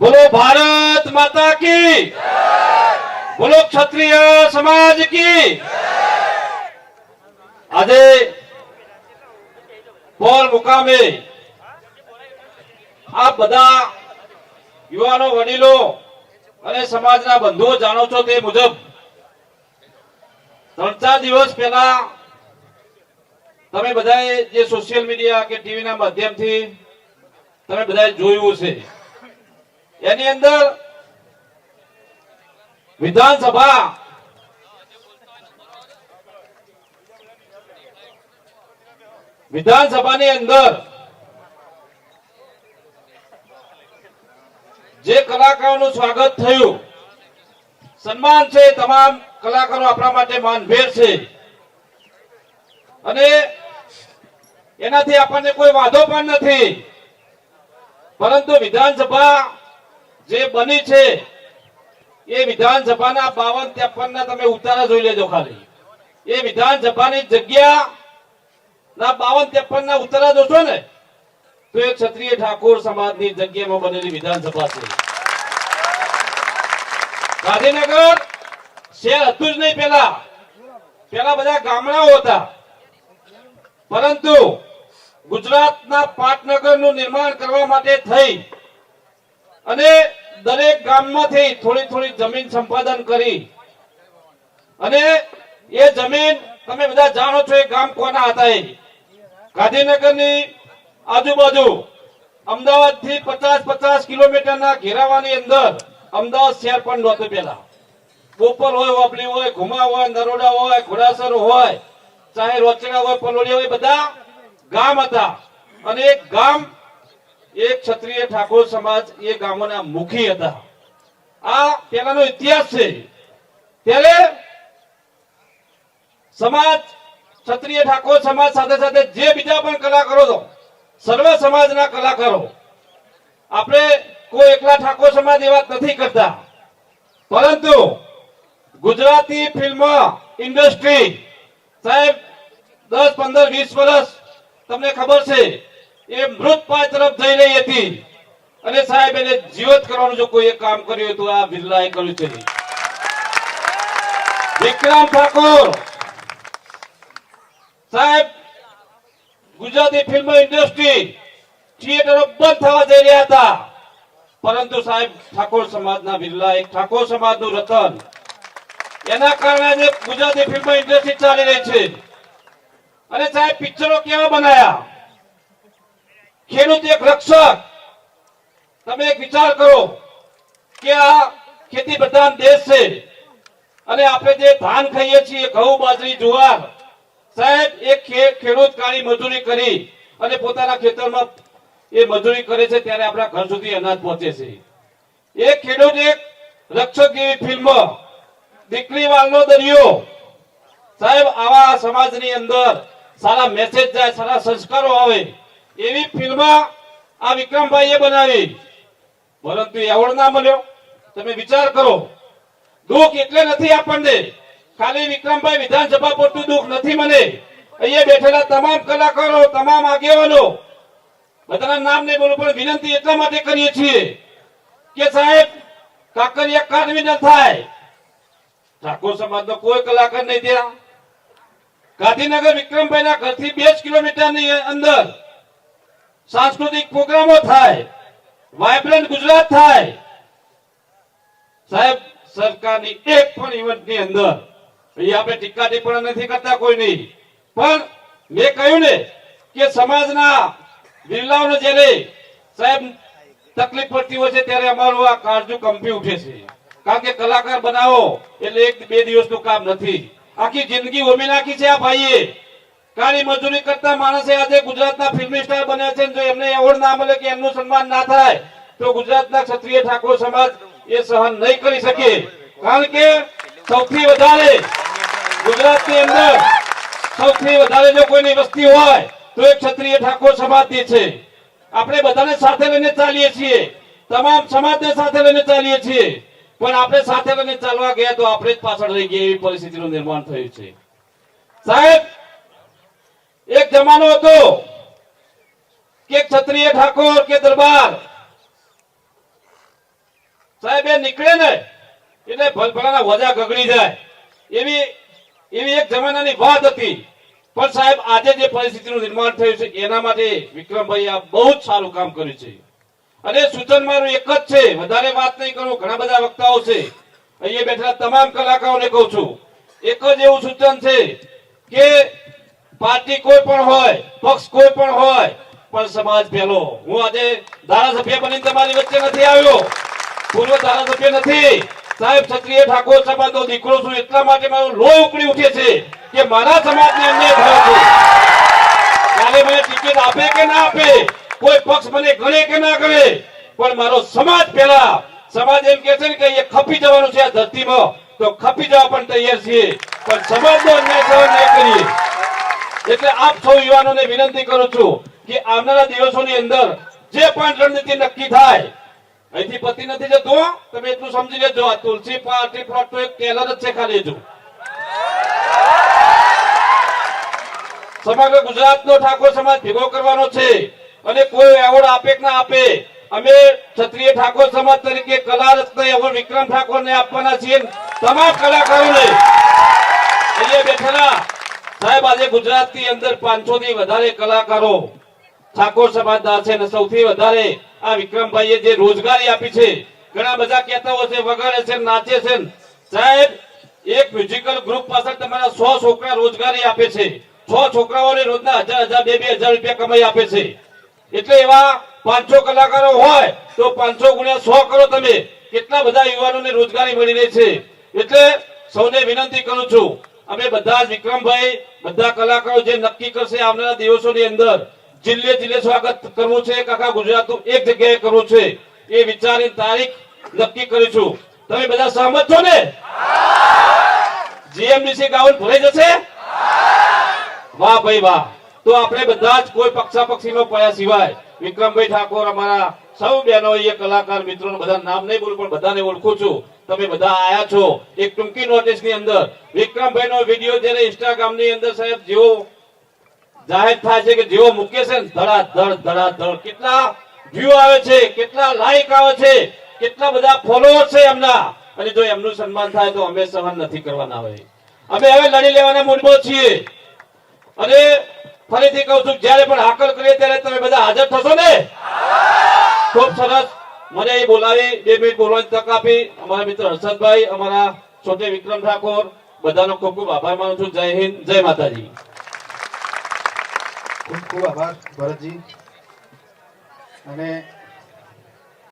બોલો ભારત માતા કી બોલો ક્ષત્રિય સમાજ કી આજે પોલ મુકામે આ બધા યુવાનો, વડીલો અને સમાજના બંધુઓ જાણો છો તે મુજબ ત્રણ ચાર દિવસ પહેલા તમે બધાએ જે સોશિયલ મીડિયા કે ટીવીના માધ્યમથી તમે બધાએ જોયું છે એની અંદર વિધાનસભા વિધાનસભાની અંદર જે કલાકારોનું સ્વાગત થયું, સન્માન છે તમામ કલાકારો આપણા માટે માનભેર છે. અને એનાથી આપણને કોઈ વાંધો પણ નથી. પરંતુ વિધાનસભા જે બની છે, એ વિધાનસભાના બાવન ત્રેપન ના તમે ઉતારા જોઈ લેજો ખાલી. એ વિધાનસભાની જગ્યા ના બાવન ત્રેપન ના ઉતારા જોશો ને, તો એ ક્ષત્રિય ઠાકોર સમાજની જગ્યામાં બનેલી વિધાનસભા છે. ગાંધીનગર શહેર હતું જ નહીં પેલા પેલા બધા ગામડાઓ હતા. પરંતુ ગુજરાતના પાટનગરનું નિર્માણ કરવા માટે થઈ અને દરેક ગામમાંથી થોડી થોડી જમીન સંપાદન કરી. અને એ જમીન તમે બધા જાણો છો એ ગામ કોના હતા એ? ગાંધીનગરની આજુબાજુ અમદાવાદથી પચાસ પચાસ કિલોમીટરના ઘેરાવાની અંદર અમદાવાદ શહેર પણ નહોતું પેલા બોપલ હોય, વાપલી હોય, ઘુમા હોય, નરોડા હોય, ઘોડાસર હોય, ચાહે રોચડા હોય, પલોડિયા હોય, બધા ગામ હતા. અને એક ગામ એક ક્ષત્રિય ઠાકોર સમાજ એ ગામોના મુખી હતા. આ પેલાનો ઇતિહાસ છે. ત્યારે સમાજ, ક્ષત્રિય ઠાકોર સમાજ સાથે સાથે જે બીજા પણ કલાકારો તો સર્વ સમાજના કલાકારો, આપણે કોઈ એકલા ઠાકોર સમાજ એવા નથી કરતા. પરંતુ ગુજરાતી ફિલ્મ ઇન્ડસ્ટ્રી સાહેબ, દસ, પંદર, વીસ વર્ષ, તમને ખબર છે એ મૃત પાય તરફ જઈ રહી હતી. અને સાહેબ, એને જીવત કરવાનું જો કોઈ કામ કર્યું હતું આ બિરલાએ કર્યું છે. વિક્રમ ઠાકોર. સાહેબ, ગુજરાતી ફિલ્મ ઇન્ડસ્ટ્રી થિયેટરો બંધ થવા જઈ રહ્યા હતા. પરંતુ સાહેબ, ઠાકોર સમાજના બિરલા એક ઠાકોર સમાજનું રતન. એના કારણે આજે ગુજરાતી ફિલ્મ ઇન્ડસ્ટ્રી ચાલી રહી છે. અને સાહેબ, પિક્ચરો કેવા બનાયા? ખેડૂત એક રક્ષક. તમે એક વિચાર કરો કે આ ખેતી પ્રધાન દેશ છે. અને આપણે જે ધાન ખાઈએ છીએ, ઘઉં, બાજરી, જુવાર, સાહેબ એક ખેડૂત કાળી મજૂરી કરી અને પોતાના ખેતરમાં એ મજૂરી કરે છે ત્યારે આપણા ઘર સુધી અનાજ પહોંચે છે. એક ખેડૂત, એક રક્ષક જેવી ફિલ્મ દીકરી વાલનો દરિયો. સાહેબ, આવા સમાજની અંદર સારા મેસેજ જાય, સારા સંસ્કારો આવે. એવી ફિલ્મ આ વિક્રમભાઈએ બનાવી. પરંતુ એવોર્ડ ના મળ્યો. તમે વિચાર કરો. દુઃખ એટલે નથી આપણને. ખાલી વિક્રમભાઈ વિધાનસભા પૂરતું દુઃખ નથી મને. અહીંયા બેઠેલા તમામ કલાકારો, તમામ આગેવાનો, બધાના નામ નહીં બોલું પણ વિનંતી એટલા માટે કરીએ છીએ કે સાહેબ, કાકરિયા કાઢવી ન થાય. ઠાકોર સમાજનો કોઈ કલાકાર નહીં ત્યાં ગાંધીનગર વિક્રમભાઈના ઘરથી બે જ કિલોમીટરની અંદર સાંસ્કૃતિક પ્રોગ્રામો થાય વાયબ્રન્ટ ગુજરાત થાય. સાહેબ, સરકારની એક પણ ઇવેન્ટની અંદર આપણે ટીકા ટિપ્પણી નથી કરતા કોઈની. પણ મેં કહ્યું ને કે સમાજના બિરલાઓને જ્યારે સાહેબ તકલીફ પડતી હોય છે ત્યારે અમારું આ કાળજુ કંપી ઉઠે છે. કારણ કે કલાકાર બનાવો એટલે એક બે દિવસનું કામ નથી. આખી જિંદગી હોમી નાખી છે આ ભાઈએ. કાળી મજૂરી કરતા માણસે આજે ગુજરાતના ફિલ્મી સ્ટાર બન્યા છે જો એમને એવોર્ડ ના મળે કે એમનું સન્માન ના થાય, તો ગુજરાતના ક્ષત્રિય ઠાકોર સમાજ એ સહન નહીં કરી શકે. કારણ કે સૌથી વધારે ગુજરાતની અંદર સૌથી વધારે જો કોઈની વસ્તી હોય, તો એ ક્ષત્રિય ઠાકોર સમાજની છે. આપણે બધાને સાથે લઈને ચાલીએ છીએ. તમામ સમાજને સાથે લઈને ચાલીએ છીએ. પણ આપણે સાથે લઈને ચાલવા ગયા તો આપણે જ પાછળ રહી ગયા એવી પરિસ્થિતિનું નિર્માણ થયું છે. સાહેબ એક જમાનો હતો કે ક્ષત્રિય ઠાકોર કે દરબાર સાહેબ એ નીકળે ને, એટલે ભલભલાના વજા ગગડી જાય. એવી એવી એક જમાનાની વાત હતી. પણ સાહેબ આજે જે પરિસ્થિતિનું નિર્માણ થયું છે, એના માટે વિક્રમભાઈ આ બહુ જ સારું કામ કર્યું છે. અને સૂચન મારું એક જ છે, વધારે વાત નહીં કરું, ઘણા બધા વક્તાઓ છે. અહીંયા બેઠેલા તમામ કલાકારોને કહું છું. એક જ એવું સૂચન છે કે પાર્ટી કોઈ પણ હોય, પક્ષ કોઈ પણ હોય, પણ સમાજ પહેલો. હું આજે ધારાસભ્ય બની તમારી વચ્ચે નથી આવ્યો. પૂર્વ ધારાસભ્ય નથી. સાહેબ ક્ષત્રિય ઠાકોર સમાજનો દીકરો છું, એટલા માટે મારો લોહી ઉકળી ઉઠે છે કે મારા સમાજને અન્યાય થયો છે. ત્યારે મને ટિકિટ આપે કે ના આપે, કોઈ પક્ષ મને ગણે કે ના ગણે, પણ મારો સમાજ પહેલા. સમાજ એમ કે છે ને કે એ ખપી જવાનું છે આ ધરતીમાં. તો ખપી જવા પણ તૈયાર છીએ. પણ સમાજનો અન્યાય સહન નહીં કરીએ. એટલે આપ સૌ યુવાનોને વિનંતી કરું છું કે આવનારા દિવસોની અંદર જે પણ રણનીતિ નક્કી થાય, અહીંથી પતિ નથી જતો, તમે એટલું સમજી લેજો, આ તુલસી પાર્ટી પ્લોટ એક ટેલર જ છે ખાલી જો સમગ્ર ગુજરાતનો ઠાકોર સમાજ ભેગો કરવાનો છે અને કોઈ એવોર્ડ આપે કે ના આપે, અમે ક્ષત્રિય ઠાકોર સમાજ તરીકે કલા રત્ન એવોર્ડ વિક્રમ ઠાકોરને આપવાના છીએ તમામ કલાકારોને. અહીંયા બેઠેલા સાહેબ, આજે ગુજરાતની અંદર પાંચસો થી વધારે કલાકારો ઠાકોર સમાજના છે અને સૌથી વધારે આ વિક્રમભાઈએ જે રોજગારી આપી છે, ઘણા બધા કહેતા હોય છે, વગાડે છે, નાચે છે. સાહેબ, એક મ્યુઝિકલ ગ્રુપ પાછળ તમારા સો છોકરા રોજગારી આપે છે. છ છોકરાઓને રોજના હજાર હજાર, બે બે હજાર રૂપિયા કમાઈ આપે છે. એટલે એવા પાંચસો કલાકારો હોય, તો પાંચસો ગુણ્યા સો કરો તમે. કેટલા બધા યુવાનોને રોજગારી મળી રહી છે. એટલે સૌને વિનંતી કરું છું અમે બધા વિક્રમભાઈ, બધા કલાકારો જે નક્કી કરશે આવનારા દિવસોની અંદર જિલ્લે જિલ્લે સ્વાગત કરવું છે, કાકા ગુજરાતનું એક જગ્યાએ કરવું છે, એ વિચારની તારીખ નક્કી કરીશું. તમે બધા સહમત છો ને? જીએમડીસી ગાઉન ભરાઈ જશે? વાહ ભાઈ વાહ. તો આપણે બધા જ કોઈ પક્ષાપક્ષીનો પડ્યા સિવાય વિક્રમભાઈ ઠાકોર અમારા સૌ બહેનો એ કલાકાર મિત્રો બધા નામ નહીં બોલું, પણ બધાને ઓળખું છું. તમે બધા આયા છો એક ટૂંકી નોટિસની અંદર. વિક્રમભાઈ નો વીડિયો જયારે ઇન્સ્ટાગ્રામની અંદર સાહેબ જેવો જાહેર થાય છે કે જેવો મૂકે છે ધડાધડ ધડા ધડ ધડા ધડ કેટલા વ્યૂ આવે છે, કેટલા લાઈક આવે છે, કેટલા બધા ફોલોઅર છે એમના. અને જો એમનું સન્માન થાય તો અમે સહન નથી કરવાના હોય અમે હવે લડી લેવાના મૂડમાં છીએ. અને ફરીથી કહું છું, જ્યારે પણ હાકલ કરીએ ત્યારે તમે બધા હાજર થશો ને? ખૂબ સરસ. મને અહીં બોલાવી, બે મિનિટ બોલવાની તક આપી. અમારા મિત્ર હર્ષદભાઈ, અમારા છોટે વિક્રમ ઠાકોર. બધાનો ખૂબ ખૂબ આભાર માનું છું. જય હિન્દ, જય માતાજી. ખૂબ ખૂબ આભાર, ભરતજી. અને